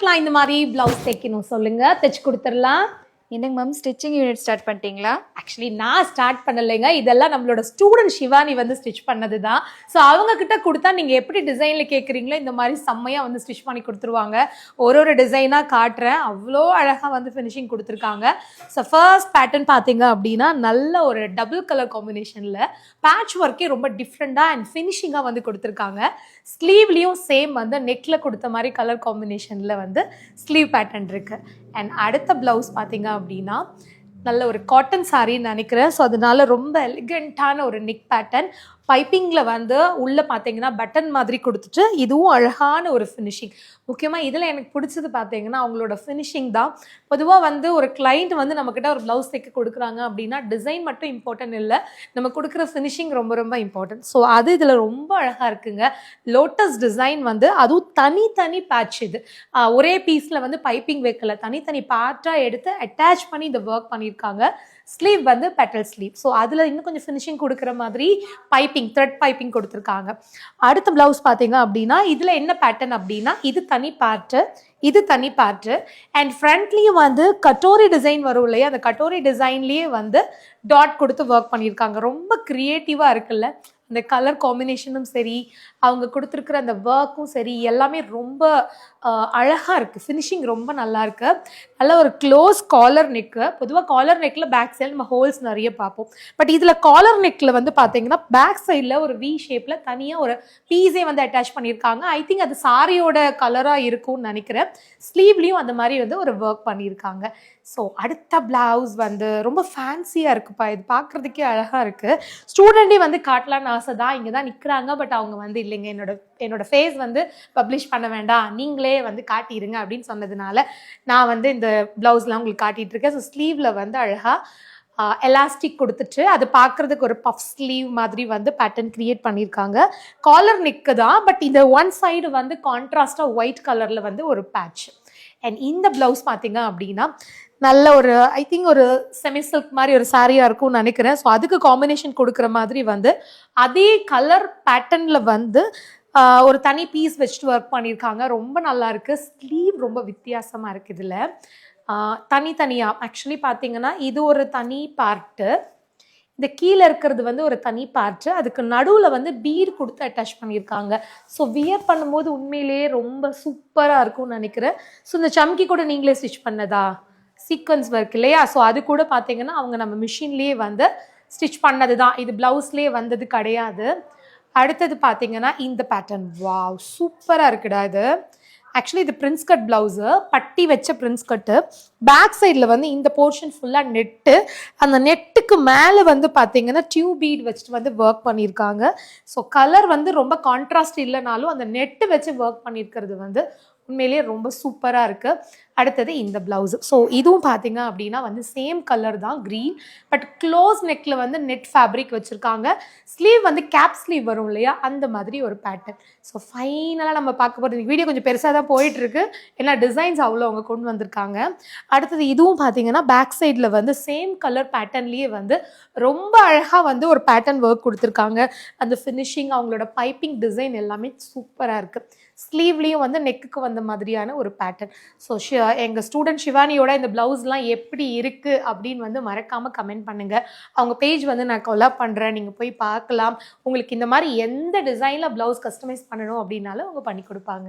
யாருக்கெல்லாம் இந்த மாதிரி பிளவுஸ் தைக்கணும். சொல்லுங்க. தைச்சு கொடுத்துடலாம். என்னங்க மேம் ஸ்டிச்சிங் யூனிட் ஸ்டார்ட் பண்ணிட்டீங்களா? ஆக்சுவலி நான் ஸ்டார்ட் பண்ணலைங்க. இதெல்லாம் நம்மளோட ஸ்டூடெண்ட் சிவானி வந்து ஸ்டிச் பண்ணது தான் ஸோ அவங்க கிட்ட கொடுத்தா நீங்கள் எப்படி டிசைனில் கேட்குறீங்களோ இந்த மாதிரி செம்மையாக வந்து ஸ்டிச் பண்ணி கொடுத்துருவாங்க. ஒரு ஒரு டிசைனாக காட்டுறேன். அவ்வளோ அழகாக வந்து ஃபினிஷிங் கொடுத்துருக்காங்க. ஸோ ஃபர்ஸ்ட் பேட்டர்ன் பார்த்தீங்க அப்படின்னா நல்ல ஒரு டபுள் கலர் காம்பினேஷனில் பேட்ச் ஒர்க்கே ரொம்ப டிஃப்ரெண்ட்டாக அண்ட் ஃபினிஷிங்காக வந்து கொடுத்துருக்காங்க. ஸ்லீவ்லேயும் சேம் வந்து நெக்கில் கொடுத்த மாதிரி கலர் காம்பினேஷனில் வந்து ஸ்லீவ் பேட்டர்ன் இருக்குது அண்ட் அடுத்த ப்ளவுஸ் பார்த்தீங்க அப்படின்னா நல்ல ஒரு காட்டன் சாரின்னு நினைக்கிறேன். ஸோ அதனால ரொம்ப எலிகண்ட்டான ஒரு நெக் பேட்டர்ன் பைப்பிங்கில் வந்து உள்ளே பார்த்தீங்கன்னா பட்டன் மாதிரி கொடுத்துட்டு இதுவும் அழகான ஒரு ஃபினிஷிங் முக்கியமாக இதில் எனக்கு பிடிச்சது பார்த்தீங்கன்னா அவங்களோட ஃபினிஷிங் தான். பொதுவாக வந்து ஒரு கிளைண்ட் வந்து நம்மக்கிட்ட ஒரு ப்ளவுஸ் தைக்க கொடுக்குறாங்க அப்படின்னா டிசைன் மட்டும் இம்பார்ட்டன்ட் இல்லை. நம்ம கொடுக்குற ஃபினிஷிங் ரொம்ப ரொம்ப இம்பார்ட்டன்ட் ஸோ அது இதில் ரொம்ப அழகாக இருக்குங்க. லோட்டஸ் டிசைன் வந்து அதுவும் தனித்தனி பேட்ச் இது. ஒரே பீஸில் வந்து பைப்பிங் வைக்கல. தனித்தனி பார்ட்டாக எடுத்து அட்டாச் பண்ணி இந்த ஒர்க் பண்ணியிருக்காங்க. ஸ்லீவ் வந்து பெட்டல் ஸ்லீவ் ஸோ அதில் இன்னும் கொஞ்சம் ஃபினிஷிங் கொடுக்குற மாதிரி பைப்பிங் த்ரெட் பைப்பிங் கொடுத்துருக்காங்க. அடுத்த ப்ளவுஸ் பார்த்தீங்க அப்படின்னா இதில் என்ன பேட்டர்ன் அப்படின்னா இது தனி பார்ட்டு இது தனி பார்ட்டு அண்ட் ஃப்ரண்ட்லேயும் வந்து கட்டோரி டிசைன் வரும் இல்லையா? அந்த கட்டோரி டிசைன்லேயே வந்து டாட் கொடுத்து ஒர்க் பண்ணியிருக்காங்க. ரொம்ப க்ரியேட்டிவாக இருக்குல்ல. அந்த கலர் காம்பினேஷனும் சரி அவங்க கொடுத்துருக்குற அந்த ஒர்க்கும் சரி எல்லாமே ரொம்ப அழகாக இருக்குது ஃபினிஷிங் ரொம்ப நல்லா இருக்கு. நல்ல ஒரு க்ளோஸ் காலர் நெக்கு பொதுவாக காலர் நெக்கில் பேக் சைடு நம்ம ஹோல்ஸ் நிறைய பார்ப்போம். பட் இதில் காலர் நெக்கில் வந்து பார்த்தீங்கன்னா பேக் சைடில் ஒரு வி ஷேப்பில் தனியாக ஒரு பீஸே வந்து அட்டாச் பண்ணியிருக்காங்க. ஐ திங்க் அது சாரியோட கலராக இருக்கும்னு நினைக்கிறேன். ஸ்லீவ்லேயும் அந்த மாதிரி வந்து ஒரு ஒர்க் பண்ணியிருக்காங்க. ஸோ அடுத்த பிளவுஸ் வந்து ரொம்ப ஃபேன்சியாக இருக்குப்பா. இது பார்க்குறதுக்கே அழகாக இருக்குது ஸ்டூடெண்ட்டே வந்து காட்டலான்னு ஆசை தான் இங்கே தான் நிற்கிறாங்க பட் அவங்க வந்து இல்லைங்க என்னோட என்னோட ஃபேஸ் வந்து பப்ளிஷ் பண்ண வேண்டாம். நீங்களே வந்து காட்டிடுங்க அப்படின்னு சொன்னதுனால நான் வந்து இந்த ப்ளவுஸ்லாம் உங்களுக்கு காட்டிட்டு இருக்கேன். ஸோ ஸ்லீவில் வந்து அழகாக எலாஸ்டிக் கொடுத்துட்டு அது பார்க்குறதுக்கு ஒரு பஃப் ஸ்லீவ் மாதிரி வந்து பேட்டர்ன் கிரியேட் பண்ணியிருக்காங்க. காலர் நிற்கு தான் பட் இந்த ஒன் சைடு வந்து கான்ட்ராஸ்டாக ஒயிட் கலரில் வந்து ஒரு பேட்ச் அண்ட் இந்த ப்ளவுஸ் பார்த்தீங்க அப்படின்னா நல்ல ஒரு ஐ திங்க் ஒரு செமி சில்க் மாதிரி ஒரு சாரியாக இருக்கும்னு நினைக்கிறேன். ஸோ அதுக்கு காம்பினேஷன் கொடுக்குற மாதிரி வந்து அதே கலர் பேட்டர்னில் வந்து ஒரு தனி பீஸ் வச்சுட்டு ஒர்க் பண்ணியிருக்காங்க. ரொம்ப நல்லா இருக்கு. ஸ்லீவ் ரொம்ப வித்தியாசமாக இருக்குது இதில். தனித்தனியாக ஆக்சுவலி பார்த்தீங்கன்னா இது ஒரு தனி பார்ட்டு இந்த கீழே இருக்கிறது வந்து ஒரு தனி பார்ட்டு அதுக்கு நடுவில் வந்து பீர் கொடுத்து அட்டாச் பண்ணியிருக்காங்க. ஸோ வியர் பண்ணும்போது உண்மையிலேயே ரொம்ப சூப்பராக இருக்கும்னு நினைக்கிறேன். ஸோ இந்த சம்கி கூட நீங்களே ஸ்டிச் பண்ணதா? சீக்வன்ஸ் ஒர்க் இல்லையா? ஸோ அது கூட பார்த்தீங்கன்னா அவங்க நம்ம மிஷின்லேயே வந்து ஸ்டிச் பண்ணது தான் இது ப்ளவுஸ்லேயே வந்தது கிடையாது. அடுத்தது பார்த்தீங்கன்னா இந்த பேட்டர்ன் வாவ் சூப்பராக இருக்குடா இது. ஆக்சுவலி இது பிரின்ஸ் கட் ப்ளவுஸு பட்டி வச்ச பிரின்ஸ் கட்டு பேக் சைடில் வந்து இந்த போர்ஷன் ஃபுல்லாக நெட்டு அந்த நெட்டுக்கு மேலே வந்து பார்த்தீங்கன்னா டியூப் பீட் வச்சுட்டு வந்து ஒர்க் பண்ணியிருக்காங்க. ஸோ கலர் வந்து ரொம்ப கான்ட்ராஸ்ட் இல்லைனாலும் அந்த நெட்டு வச்சு ஒர்க் பண்ணியிருக்கிறது வந்து உண்மையிலேயே ரொம்ப சூப்பராக இருக்குது அடுத்தது இந்த ப்ளவுஸு ஸோ இதுவும் பார்த்தீங்க அப்படின்னா வந்து சேம் கலர் தான் க்ரீன் பட் க்ளோஸ் நெக்கில் வந்து நெட் ஃபேப்ரிக் வச்சுருக்காங்க. ஸ்லீவ் வந்து கேப் ஸ்லீவ் வரும் இல்லையா? அந்த மாதிரி ஒரு பேட்டர்ன் ஸோ ஃபைனலாக நம்ம பார்க்க போகிறது வீடியோ கொஞ்சம் பெருசாக தான் போயிட்டுருக்கு. ஏன்னா டிசைன்ஸ் அவ்வளோ அவங்க கொண்டு வந்திருக்காங்க. அடுத்தது இதுவும் பார்த்தீங்கன்னா பேக் சைடில் வந்து சேம் கலர் பேட்டர்ன்லேயே வந்து ரொம்ப அழகாக வந்து ஒரு பேட்டர்ன் ஒர்க் கொடுத்துருக்காங்க. அந்த ஃபினிஷிங் அவங்களோட பைப்பிங் டிசைன் எல்லாமே சூப்பராக இருக்குது ஸ்லீவ்லேயும் வந்து நெக்குக்கு வந்த மாதிரியான ஒரு பேட்டர்ன் ஸோ எங்கள் ஸ்டூடெண்ட் சிவானியோட இந்த ப்ளவுஸ்லாம் எப்படி இருக்குது அப்படின்னு வந்து மறக்காமல் கமெண்ட் பண்ணுங்கள் அவங்க பேஜ் வந்து நான் கொலாப் பண்ணுறேன் நீங்கள் போய் பார்க்கலாம். உங்களுக்கு இந்த மாதிரி எந்த டிசைனில் ப்ளவுஸ் கஸ்டமைஸ் பண்ணணும் அப்படின்னாலும் அவங்க பண்ணி கொடுப்பாங்க.